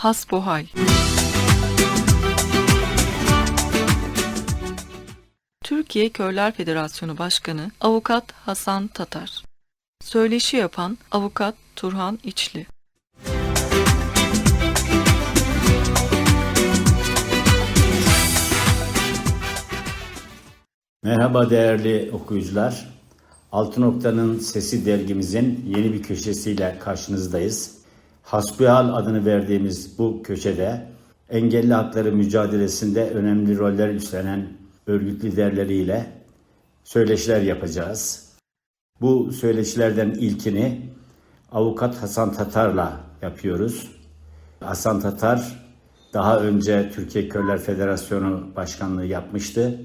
Hasbuhal Türkiye Körler Federasyonu Başkanı Avukat Hasan Tatar Söyleşi yapan Avukat Turhan İçli Merhaba değerli okuyucular. Altı Nokta'nın Sesi dergimizin yeni bir köşesiyle karşınızdayız. Hasbihal adını verdiğimiz bu köşede engelli hakları mücadelesinde önemli roller üstlenen örgüt liderleriyle söyleşiler yapacağız. Bu söyleşilerden ilkini avukat Hasan Tatar'la yapıyoruz. Hasan Tatar daha önce Türkiye Körler Federasyonu Başkanlığı yapmıştı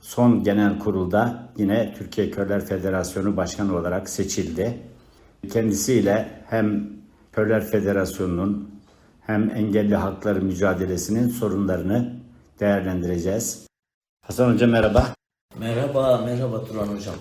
son genel kurulda yine Türkiye Körler Federasyonu Başkanı olarak seçildi. Kendisiyle hem Körler Federasyonu'nun hem engelli hakları mücadelesinin sorunlarını değerlendireceğiz. Hasan Hoca merhaba. Merhaba, merhaba Turan Hocam.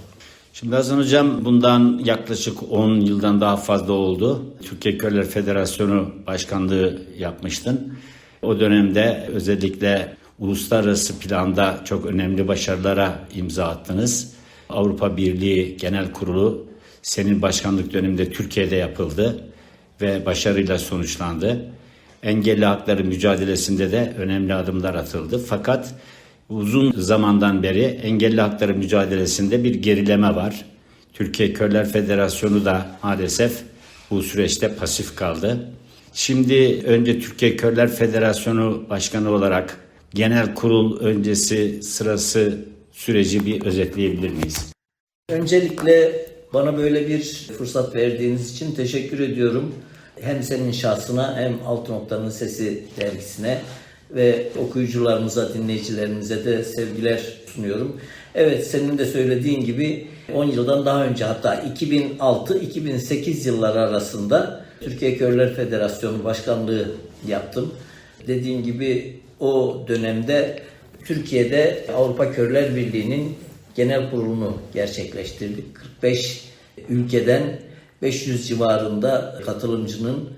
Şimdi Hasan Hocam bundan yaklaşık 10 yıldan daha fazla oldu. Türkiye Körler Federasyonu Başkanlığı yapmıştın. O dönemde özellikle uluslararası planda çok önemli başarılara imza attınız. Avrupa Birliği Genel Kurulu senin başkanlık döneminde Türkiye'de yapıldı ve başarıyla sonuçlandı. Engelli hakları mücadelesinde de önemli adımlar atıldı. Fakat uzun zamandan beri engelli hakları mücadelesinde bir gerileme var. Türkiye Körler Federasyonu da maalesef bu süreçte pasif kaldı. Şimdi önce Türkiye Körler Federasyonu Başkanı olarak genel kurul öncesi sırası süreci bir özetleyebilir miyiz? Öncelikle bana böyle bir fırsat verdiğiniz için teşekkür ediyorum. Hem senin şahsına hem Altı Nokta'nın Sesi dergisine ve okuyucularımıza, dinleyicilerimize de sevgiler sunuyorum. Evet senin de söylediğin gibi 10 yıldan daha önce hatta 2006-2008 yılları arasında Türkiye Körler Federasyonu Başkanlığı yaptım. Dediğin gibi o dönemde Türkiye'de Avrupa Körler Birliği'nin genel kurulunu gerçekleştirdik. 45 ülkeden 500 civarında katılımcının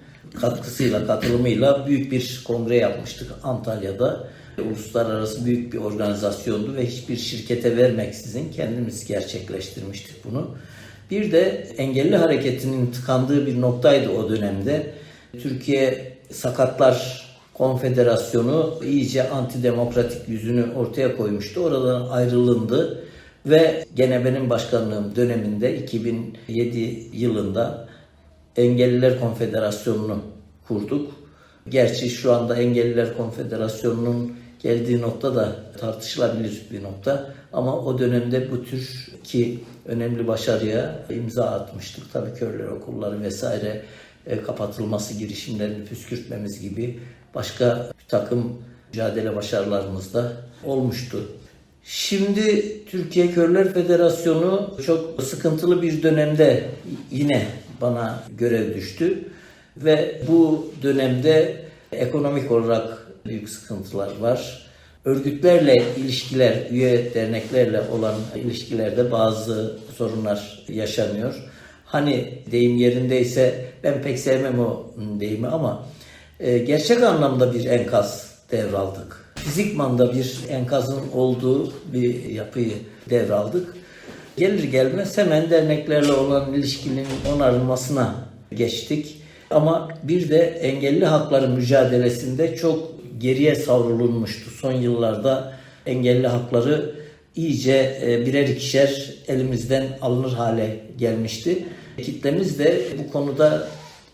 katkısıyla, katılımıyla büyük bir kongre yapmıştık Antalya'da. Uluslararası büyük bir organizasyondu ve hiçbir şirkete vermeksizin kendimiz gerçekleştirmiştik bunu. Bir de engelli hareketinin tıkandığı bir noktaydı o dönemde. Türkiye Sakatlar Konfederasyonu iyice antidemokratik yüzünü ortaya koymuştu. Oradan ayrılındı ve gene benim başkanlığım döneminde 2007 yılında Engelliler Konfederasyonu'nu kurduk. Gerçi şu anda Engelliler Konfederasyonu'nun geldiği nokta da tartışılabilir bir nokta. Ama o dönemde bu tür ki önemli başarıya imza atmıştık. Tabii körler okulları vesaire e, kapatılması girişimlerini püskürtmemiz gibi başka bir takım mücadele başarılarımız da olmuştu. Şimdi Türkiye Körler Federasyonu çok sıkıntılı bir dönemde yine bana görev düştü ve bu dönemde ekonomik olarak büyük sıkıntılar var. Örgütlerle ilişkiler, üye derneklerle olan ilişkilerde bazı sorunlar yaşanıyor. Hani deyim yerindeyse ben pek sevmem o deyimi ama e, gerçek anlamda bir enkaz devraldık. Fizikmanda bir enkazın olduğu bir yapıyı devraldık. Gelir gelmez hemen derneklerle olan ilişkinin onarılmasına geçtik. Ama bir de engelli hakları mücadelesinde çok geriye savrulunmuştu. Son yıllarda engelli hakları iyice e, birer ikişer elimizden alınır hale gelmişti. Kitlemiz de bu konuda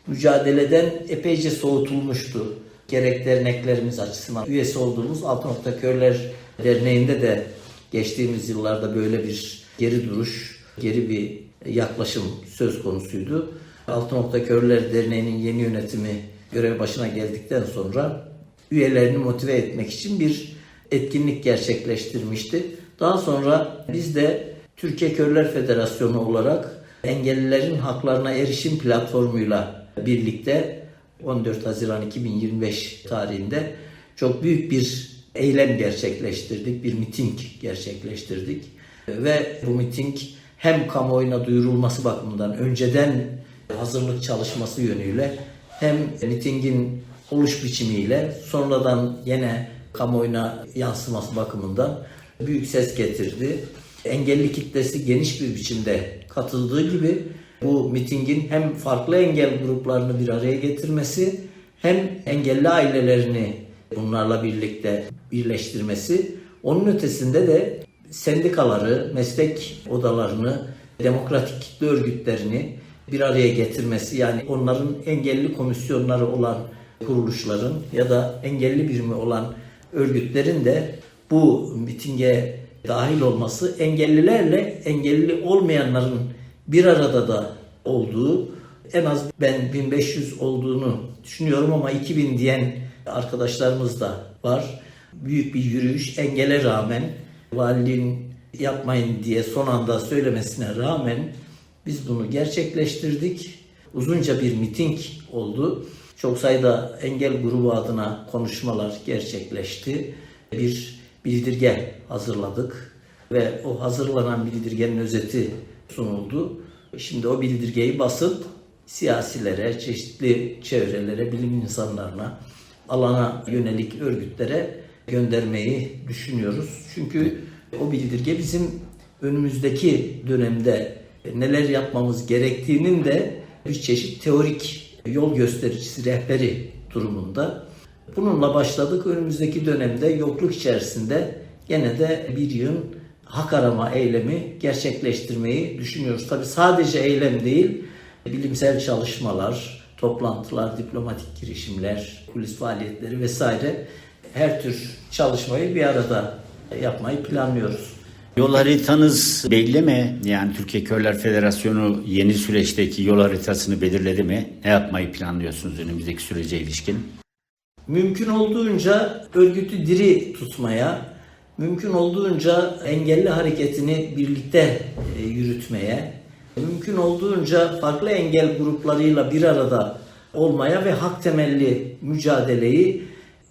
mücadeleden epeyce soğutulmuştu. Gerek derneklerimiz açısından üyesi olduğumuz Altı Nokta Körler Derneği'nde de geçtiğimiz yıllarda böyle bir geri duruş, geri bir yaklaşım söz konusuydu. Altı Nokta Körler Derneği'nin yeni yönetimi görev başına geldikten sonra üyelerini motive etmek için bir etkinlik gerçekleştirmişti. Daha sonra biz de Türkiye Körler Federasyonu olarak engellilerin haklarına erişim platformuyla birlikte 14 Haziran 2025 tarihinde çok büyük bir eylem gerçekleştirdik, bir miting gerçekleştirdik. Ve bu miting hem kamuoyuna duyurulması bakımından önceden hazırlık çalışması yönüyle hem mitingin oluş biçimiyle sonradan yine kamuoyuna yansıması bakımından büyük ses getirdi. Engelli kitlesi geniş bir biçimde katıldığı gibi bu mitingin hem farklı engel gruplarını bir araya getirmesi hem engelli ailelerini bunlarla birlikte birleştirmesi. Onun ötesinde de sendikaları, meslek odalarını, demokratik kitle örgütlerini bir araya getirmesi yani onların engelli komisyonları olan kuruluşların ya da engelli birimi olan örgütlerin de bu mitinge dahil olması engellilerle engelli olmayanların bir arada da olduğu en az ben 1500 olduğunu düşünüyorum ama 2000 diyen arkadaşlarımız da var. Büyük bir yürüyüş engele rağmen valiliğin yapmayın diye son anda söylemesine rağmen biz bunu gerçekleştirdik. Uzunca bir miting oldu. Çok sayıda engel grubu adına konuşmalar gerçekleşti. Bir bildirge hazırladık ve o hazırlanan bildirgenin özeti sunuldu. Şimdi o bildirgeyi basıp siyasilere, çeşitli çevrelere, bilim insanlarına, alana yönelik örgütlere göndermeyi düşünüyoruz. Çünkü o bildirge bizim önümüzdeki dönemde neler yapmamız gerektiğinin de bir çeşit teorik yol göstericisi, rehberi durumunda. Bununla başladık. Önümüzdeki dönemde yokluk içerisinde gene de bir yığın hak arama eylemi gerçekleştirmeyi düşünüyoruz. Tabi sadece eylem değil, bilimsel çalışmalar, toplantılar, diplomatik girişimler, kulis faaliyetleri vesaire her tür çalışmayı bir arada yapmayı planlıyoruz. Yol haritanız belli mi? Yani Türkiye Körler Federasyonu yeni süreçteki yol haritasını belirledi mi? Ne yapmayı planlıyorsunuz önümüzdeki sürece ilişkin? Mümkün olduğunca örgütü diri tutmaya, mümkün olduğunca engelli hareketini birlikte e, yürütmeye, mümkün olduğunca farklı engel gruplarıyla bir arada olmaya ve hak temelli mücadeleyi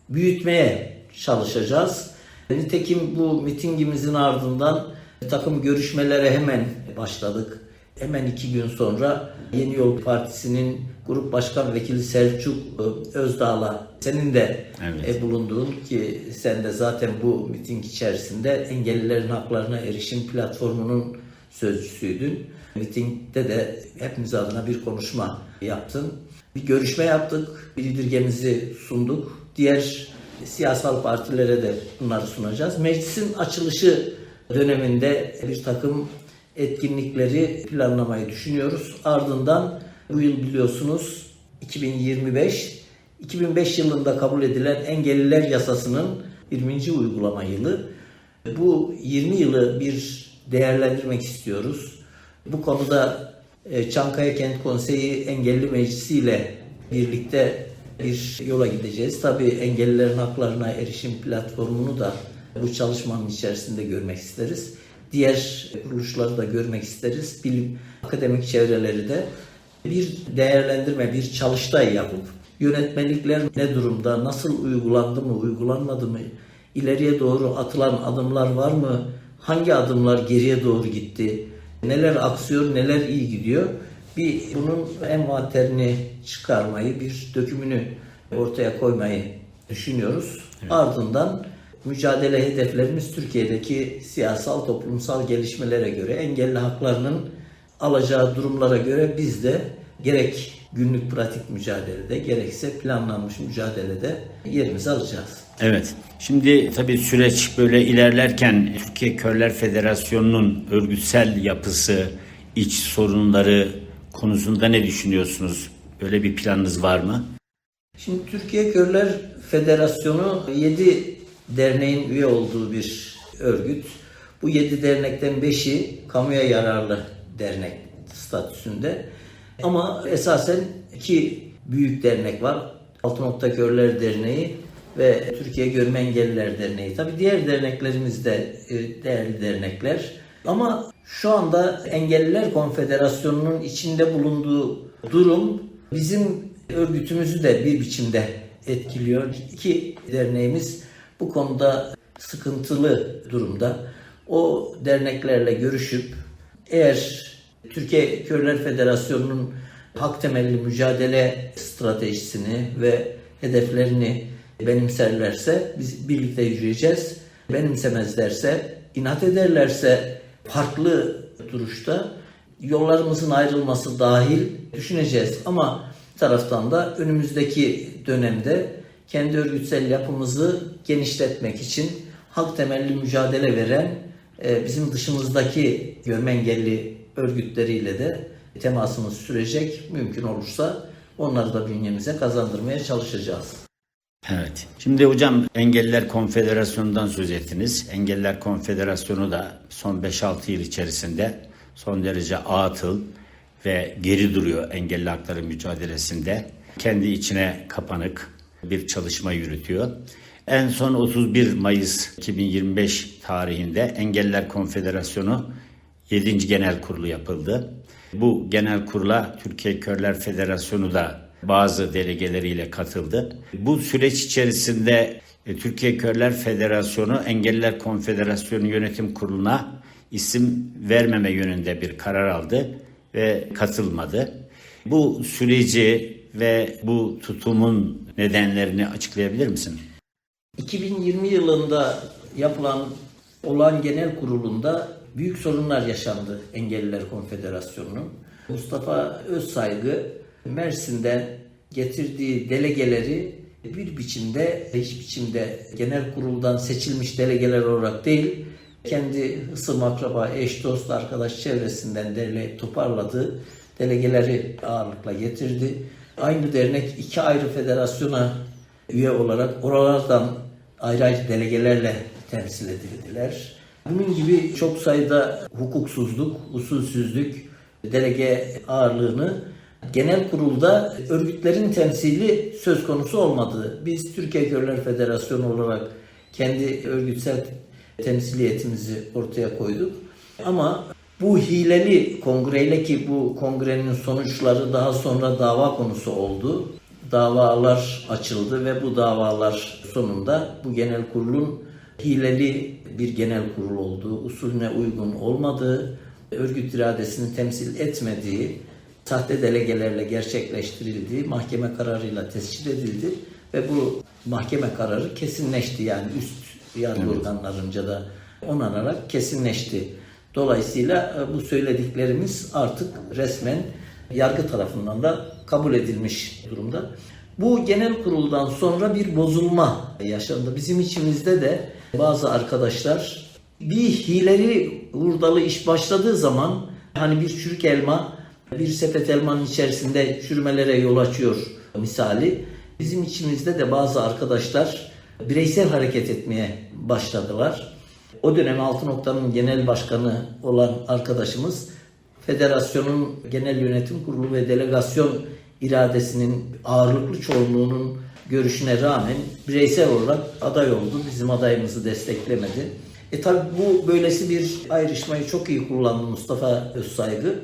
büyütmeye çalışacağız. Nitekim bu mitingimizin ardından takım görüşmelere hemen başladık. Hemen iki gün sonra Yeni Yol Partisi'nin Grup Başkan Vekili Selçuk e, Özdağ'la senin de Evet. e, bulunduğun ki sen de zaten bu miting içerisinde engellilerin haklarına erişim platformunun sözcüsüydün. Mitingde de hepimiz adına bir konuşma yaptın. Bir görüşme yaptık, bildirgemizi sunduk. Diğer siyasal partilere de bunları sunacağız. Meclisin açılışı döneminde bir takım etkinlikleri planlamayı düşünüyoruz. Ardından bu yıl biliyorsunuz 2025 2005 yılında kabul edilen engelliler yasasının 20. uygulama yılı. Bu 20 yılı bir değerlendirmek istiyoruz. Bu konuda e, Çankaya Kent Konseyi Engelli Meclisi ile birlikte bir yola gideceğiz. Tabii engellilerin haklarına erişim platformunu da bu çalışmanın içerisinde görmek isteriz. Diğer kuruluşları da görmek isteriz. Bilim akademik çevreleri de bir değerlendirme, bir çalıştay yapıp yönetmelikler ne durumda, nasıl uygulandı mı, uygulanmadı mı, ileriye doğru atılan adımlar var mı, hangi adımlar geriye doğru gitti, neler aksıyor, neler iyi gidiyor. Bir bunun envanterini çıkarmayı, bir dökümünü ortaya koymayı düşünüyoruz. Ardından mücadele hedeflerimiz Türkiye'deki siyasal toplumsal gelişmelere göre engelli haklarının alacağı durumlara göre biz de gerek günlük pratik mücadelede gerekse planlanmış mücadelede yerimizi alacağız. Evet. Şimdi tabii süreç böyle ilerlerken Türkiye Körler Federasyonu'nun örgütsel yapısı, iç sorunları konusunda ne düşünüyorsunuz? Böyle bir planınız var mı? Şimdi Türkiye Körler Federasyonu 7 derneğin üye olduğu bir örgüt. Bu 7 dernekten 5'i kamuya yararlı dernek statüsünde. Ama esasen iki büyük dernek var. Altı Nokta Körler Derneği ve Türkiye Görme Engelliler Derneği. Tabii diğer derneklerimiz de e, değerli dernekler. Ama şu anda Engelliler Konfederasyonu'nun içinde bulunduğu durum bizim örgütümüzü de bir biçimde etkiliyor. İki derneğimiz bu konuda sıkıntılı durumda. O derneklerle görüşüp eğer Türkiye Körler Federasyonu'nun hak temelli mücadele stratejisini ve hedeflerini benimserlerse biz birlikte yürüyeceğiz. Benimsemezlerse, inat ederlerse farklı duruşta yollarımızın ayrılması dahil düşüneceğiz. Ama taraftan da önümüzdeki dönemde kendi örgütsel yapımızı genişletmek için halk temelli mücadele veren e, bizim dışımızdaki görme engelli örgütleriyle de temasımız sürecek. Mümkün olursa onları da bünyemize kazandırmaya çalışacağız. Evet. Şimdi hocam Engelliler Konfederasyonu'ndan söz ettiniz. Engelliler Konfederasyonu da son 5-6 yıl içerisinde son derece atıl ve geri duruyor engelli hakları mücadelesinde. Kendi içine kapanık bir çalışma yürütüyor. En son 31 Mayıs 2025 tarihinde Engelliler Konfederasyonu 7. Genel Kurulu yapıldı. Bu genel kurula Türkiye Körler Federasyonu da bazı delegeleriyle katıldı. Bu süreç içerisinde e, Türkiye Körler Federasyonu Engelliler Konfederasyonu Yönetim Kurulu'na isim vermeme yönünde bir karar aldı ve katılmadı. Bu süreci ve bu tutumun nedenlerini açıklayabilir misin? 2020 yılında yapılan olan genel kurulunda büyük sorunlar yaşandı Engelliler Konfederasyonu'nun. Mustafa Özsaygı Mersin'den getirdiği delegeleri bir biçimde, hiç biçimde genel kuruldan seçilmiş delegeler olarak değil, kendi hısım akraba, eş, dost, arkadaş çevresinden derleyip toparladığı delegeleri ağırlıkla getirdi. Aynı dernek iki ayrı federasyona üye olarak oralardan ayrı ayrı delegelerle temsil edildiler. Bunun gibi çok sayıda hukuksuzluk, usulsüzlük, delege ağırlığını genel kurulda örgütlerin temsili söz konusu olmadı. Biz Türkiye Körler Federasyonu olarak kendi örgütsel temsiliyetimizi ortaya koyduk. Ama bu hileli kongreyle ki bu kongrenin sonuçları daha sonra dava konusu oldu. Davalar açıldı ve bu davalar sonunda bu genel kurulun hileli bir genel kurul olduğu, usulüne uygun olmadığı, örgüt iradesini temsil etmediği, sahte delegelerle gerçekleştirildiği mahkeme kararıyla tescil edildi ve bu mahkeme kararı kesinleşti yani üst yargı organlarınca da onanarak kesinleşti. Dolayısıyla e, bu söylediklerimiz artık resmen yargı tarafından da kabul edilmiş durumda. Bu genel kuruldan sonra bir bozulma yaşandı. Bizim içimizde de bazı arkadaşlar bir hileri hurdalı iş başladığı zaman hani bir çürük elma bir sepet elmanın içerisinde çürümelere yol açıyor misali. Bizim içimizde de bazı arkadaşlar bireysel hareket etmeye başladılar. O dönem Altı Nokta'nın genel başkanı olan arkadaşımız federasyonun genel yönetim kurulu ve delegasyon iradesinin ağırlıklı çoğunluğunun görüşüne rağmen bireysel olarak aday oldu. Bizim adayımızı desteklemedi. E tabi bu böylesi bir ayrışmayı çok iyi kullandı Mustafa Özsaygı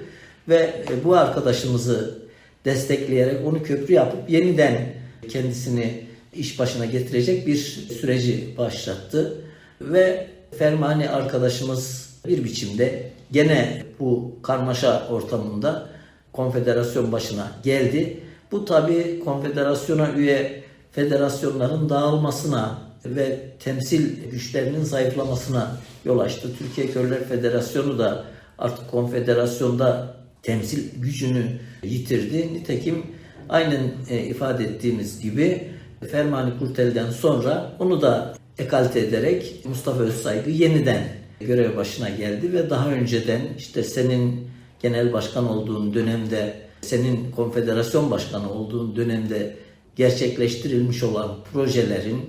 ve e, bu arkadaşımızı destekleyerek onu köprü yapıp yeniden kendisini iş başına getirecek bir süreci başlattı ve Fermani arkadaşımız bir biçimde gene bu karmaşa ortamında konfederasyon başına geldi. Bu tabi konfederasyona üye federasyonların dağılmasına ve temsil güçlerinin zayıflamasına yol açtı. Türkiye Körler Federasyonu da artık konfederasyonda temsil gücünü yitirdi. Nitekim aynen e, ifade ettiğimiz gibi Fermani Kurtel'den sonra onu da ekalte ederek Mustafa Özsaygı yeniden görev başına geldi ve daha önceden işte senin genel başkan olduğun dönemde, senin konfederasyon başkanı olduğun dönemde gerçekleştirilmiş olan projelerin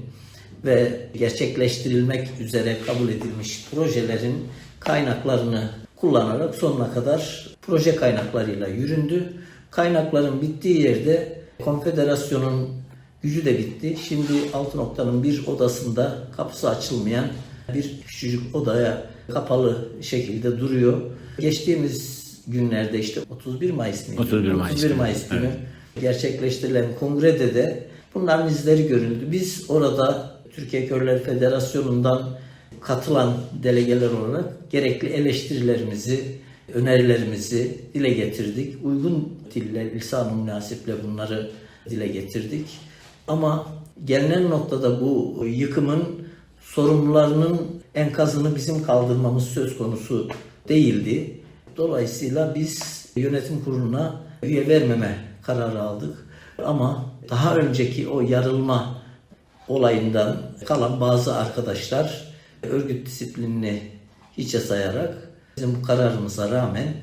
ve gerçekleştirilmek üzere kabul edilmiş projelerin kaynaklarını kullanarak sonuna kadar proje kaynaklarıyla yüründü. Kaynakların bittiği yerde konfederasyonun gücü de bitti. Şimdi altı noktanın bir odasında kapısı açılmayan bir küçücük odaya kapalı şekilde duruyor. Geçtiğimiz günlerde işte 31 Mayıs mıydı? 31 Mayıs 31 günü, Mayıs günü evet. gerçekleştirilen kongrede de bunların izleri görüldü. Biz orada Türkiye Körler Federasyonu'ndan katılan delegeler olarak gerekli eleştirilerimizi, önerilerimizi dile getirdik. Uygun dille, lisan-ı münasiple bunları dile getirdik. Ama gelinen noktada bu yıkımın sorumlularının enkazını bizim kaldırmamız söz konusu değildi. Dolayısıyla biz yönetim kuruluna üye vermeme kararı aldık. Ama daha önceki o yarılma olayından kalan bazı arkadaşlar örgüt disiplinini hiçe sayarak bizim bu kararımıza rağmen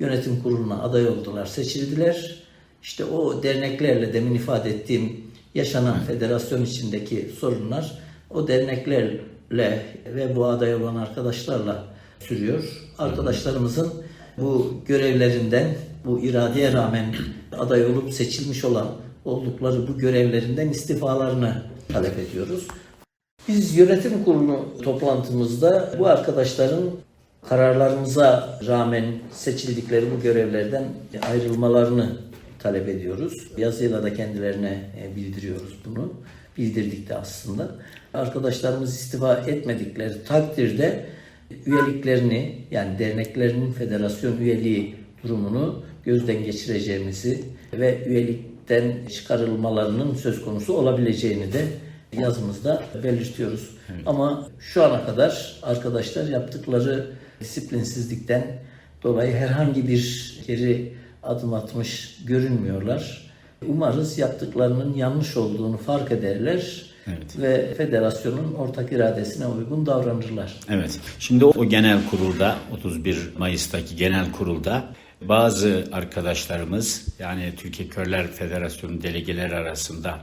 yönetim kuruluna aday oldular, seçildiler. İşte o derneklerle demin ifade ettiğim yaşanan federasyon içindeki sorunlar o derneklerle ve bu aday olan arkadaşlarla sürüyor. Arkadaşlarımızın bu görevlerinden, bu iradeye rağmen aday olup seçilmiş olan oldukları bu görevlerinden istifalarını talep ediyoruz. Biz yönetim kurulu toplantımızda bu arkadaşların kararlarımıza rağmen seçildikleri bu görevlerden ayrılmalarını talep ediyoruz. Yazıyla da kendilerine e, bildiriyoruz bunu. Bildirdik de aslında. Arkadaşlarımız istifa etmedikleri takdirde üyeliklerini yani derneklerinin federasyon üyeliği durumunu gözden geçireceğimizi ve üyelikten çıkarılmalarının söz konusu olabileceğini de yazımızda belirtiyoruz. Ama şu ana kadar arkadaşlar yaptıkları disiplinsizlikten dolayı herhangi bir geri adım atmış görünmüyorlar. Umarız yaptıklarının yanlış olduğunu fark ederler Evet. ve federasyonun ortak iradesine uygun davranırlar. Evet. Şimdi o genel kurulda 31 Mayıs'taki genel kurulda bazı arkadaşlarımız yani Türkiye Körler Federasyonu delegeleri arasında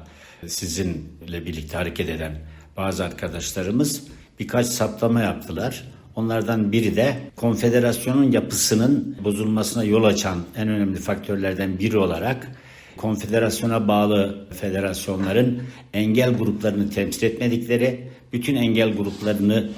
sizinle birlikte hareket eden bazı arkadaşlarımız birkaç saptama yaptılar. Onlardan biri de konfederasyonun yapısının bozulmasına yol açan en önemli faktörlerden biri olarak konfederasyona bağlı federasyonların engel gruplarını temsil etmedikleri, bütün engel gruplarını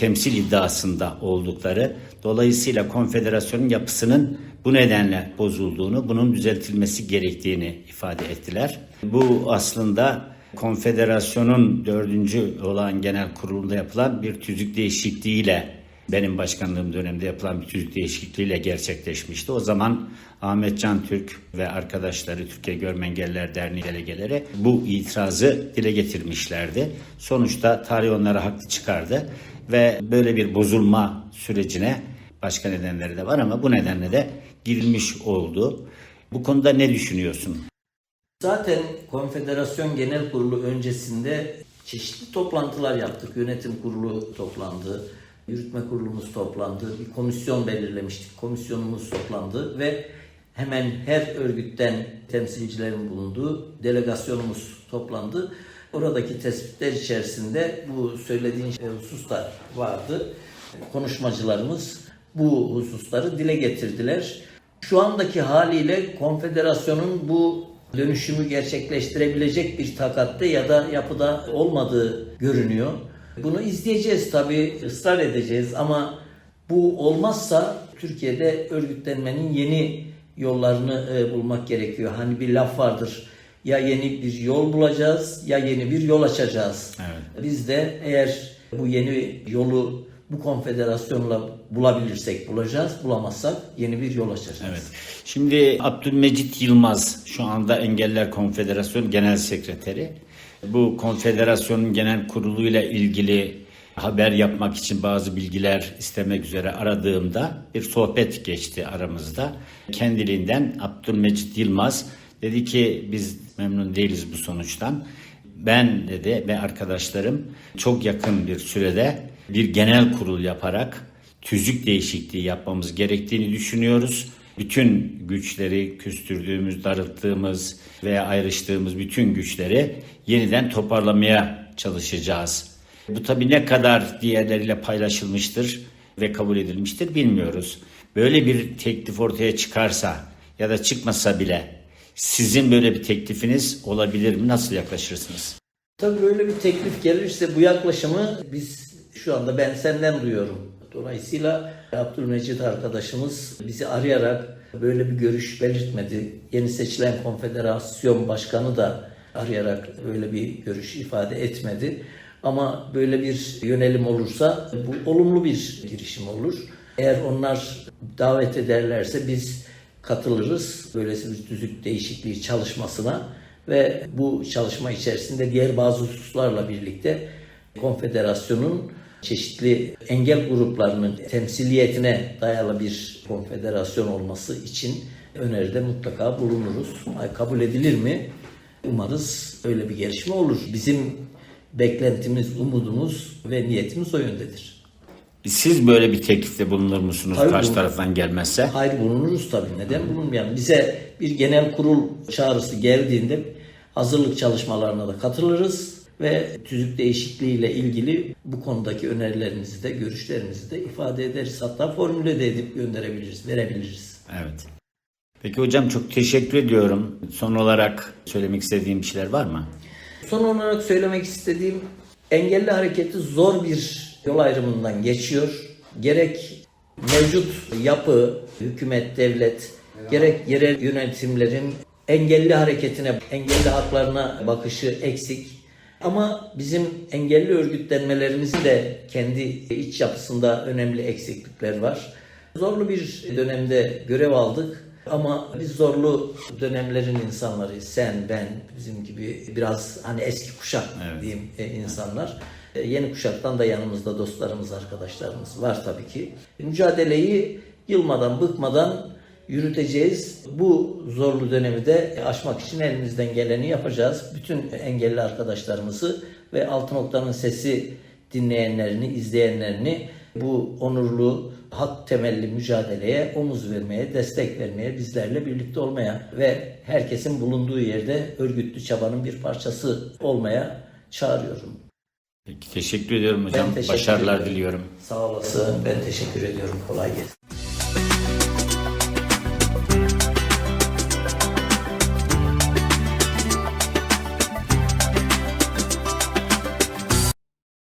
temsil iddiasında oldukları, dolayısıyla konfederasyonun yapısının bu nedenle bozulduğunu, bunun düzeltilmesi gerektiğini ifade ettiler. Bu aslında konfederasyonun dördüncü olan genel kurulunda yapılan bir tüzük değişikliğiyle benim başkanlığım döneminde yapılan bir tüzük değişikliğiyle gerçekleşmişti. O zaman Ahmet Can Türk ve arkadaşları Türkiye Görme Engelliler Derneği delegeleri bu itirazı dile getirmişlerdi. Sonuçta tarih onları haklı çıkardı ve böyle bir bozulma sürecine başka nedenleri de var ama bu nedenle de girilmiş oldu. Bu konuda ne düşünüyorsun? Zaten Konfederasyon Genel Kurulu öncesinde çeşitli toplantılar yaptık. Yönetim kurulu toplandı, yürütme kurulumuz toplandı, bir komisyon belirlemiştik. Komisyonumuz toplandı ve hemen her örgütten temsilcilerin bulunduğu delegasyonumuz toplandı. Oradaki tespitler içerisinde bu söylediğin şey- hususlar vardı. Konuşmacılarımız bu hususları dile getirdiler. Şu andaki haliyle konfederasyonun bu dönüşümü gerçekleştirebilecek bir takatta ya da yapıda olmadığı görünüyor. Bunu izleyeceğiz tabii, ısrar edeceğiz ama bu olmazsa Türkiye'de örgütlenmenin yeni yollarını e, bulmak gerekiyor. Hani bir laf vardır. Ya yeni bir yol bulacağız ya yeni bir yol açacağız. Evet. Biz de eğer bu yeni yolu bu konfederasyonla bulabilirsek bulacağız, bulamazsak yeni bir yol açacağız. Evet. Şimdi Abdülmecit Yılmaz şu anda Engeller Konfederasyonu Genel Sekreteri. Bu konfederasyonun genel kuruluyla ilgili haber yapmak için bazı bilgiler istemek üzere aradığımda bir sohbet geçti aramızda. Kendiliğinden Abdülmecit Yılmaz dedi ki biz memnun değiliz bu sonuçtan. Ben dedi ve arkadaşlarım çok yakın bir sürede bir genel kurul yaparak tüzük değişikliği yapmamız gerektiğini düşünüyoruz. Bütün güçleri küstürdüğümüz, darılttığımız veya ayrıştığımız bütün güçleri yeniden toparlamaya çalışacağız. Bu tabii ne kadar diğerleriyle paylaşılmıştır ve kabul edilmiştir bilmiyoruz. Böyle bir teklif ortaya çıkarsa ya da çıkmasa bile sizin böyle bir teklifiniz olabilir mi? Nasıl yaklaşırsınız? Tabii böyle bir teklif gelirse bu yaklaşımı biz şu anda ben senden duyuyorum. Dolayısıyla Abdülmecit arkadaşımız bizi arayarak böyle bir görüş belirtmedi. Yeni seçilen konfederasyon başkanı da arayarak böyle bir görüş ifade etmedi. Ama böyle bir yönelim olursa bu olumlu bir girişim olur. Eğer onlar davet ederlerse biz katılırız. Böylesi bir tüzük değişikliği çalışmasına Ve bu çalışma içerisinde diğer bazı hususlarla birlikte konfederasyonun çeşitli engel gruplarının temsiliyetine dayalı bir konfederasyon olması için öneride mutlaka bulunuruz. Ay, kabul edilir mi? Umarız öyle bir gelişme olur. Bizim beklentimiz, umudumuz ve niyetimiz o yöndedir. Siz böyle bir teklifte bulunur musunuz Hayır, karşı bulun- taraftan gelmezse? Hayır bulunuruz tabii. Neden bulunmayalım? Bize bir genel kurul çağrısı geldiğinde hazırlık çalışmalarına da katılırız ve tüzük değişikliğiyle ilgili bu konudaki önerilerimizi de görüşlerimizi de ifade ederiz. Hatta formüle de edip gönderebiliriz, verebiliriz. Evet. Peki hocam çok teşekkür ediyorum. Son olarak söylemek istediğim bir şeyler var mı? Son olarak söylemek istediğim engelli hareketi zor bir yol ayrımından geçiyor. Gerek mevcut yapı, hükümet, devlet, gerek yerel yönetimlerin engelli hareketine, engelli haklarına bakışı eksik. Ama bizim engelli örgütlenmelerimizin de kendi iç yapısında önemli eksiklikler var. Zorlu bir dönemde görev aldık. Ama biz zorlu dönemlerin insanları, sen, ben, bizim gibi biraz hani eski kuşak diyeyim e, insanlar. E, yeni kuşaktan da yanımızda dostlarımız, arkadaşlarımız var tabii ki. Mücadeleyi yılmadan, bıkmadan yürüteceğiz. Bu zorlu dönemi de aşmak için elimizden geleni yapacağız. Bütün engelli arkadaşlarımızı ve Altı Nokta'nın sesi dinleyenlerini, izleyenlerini bu onurlu, hak temelli mücadeleye omuz vermeye, destek vermeye, bizlerle birlikte olmaya ve herkesin bulunduğu yerde örgütlü çabanın bir parçası olmaya çağırıyorum. Peki teşekkür ediyorum hocam. Ben teşekkür Başarılar ederim. diliyorum. Sağ olasın. Ben teşekkür ediyorum. Kolay gelsin.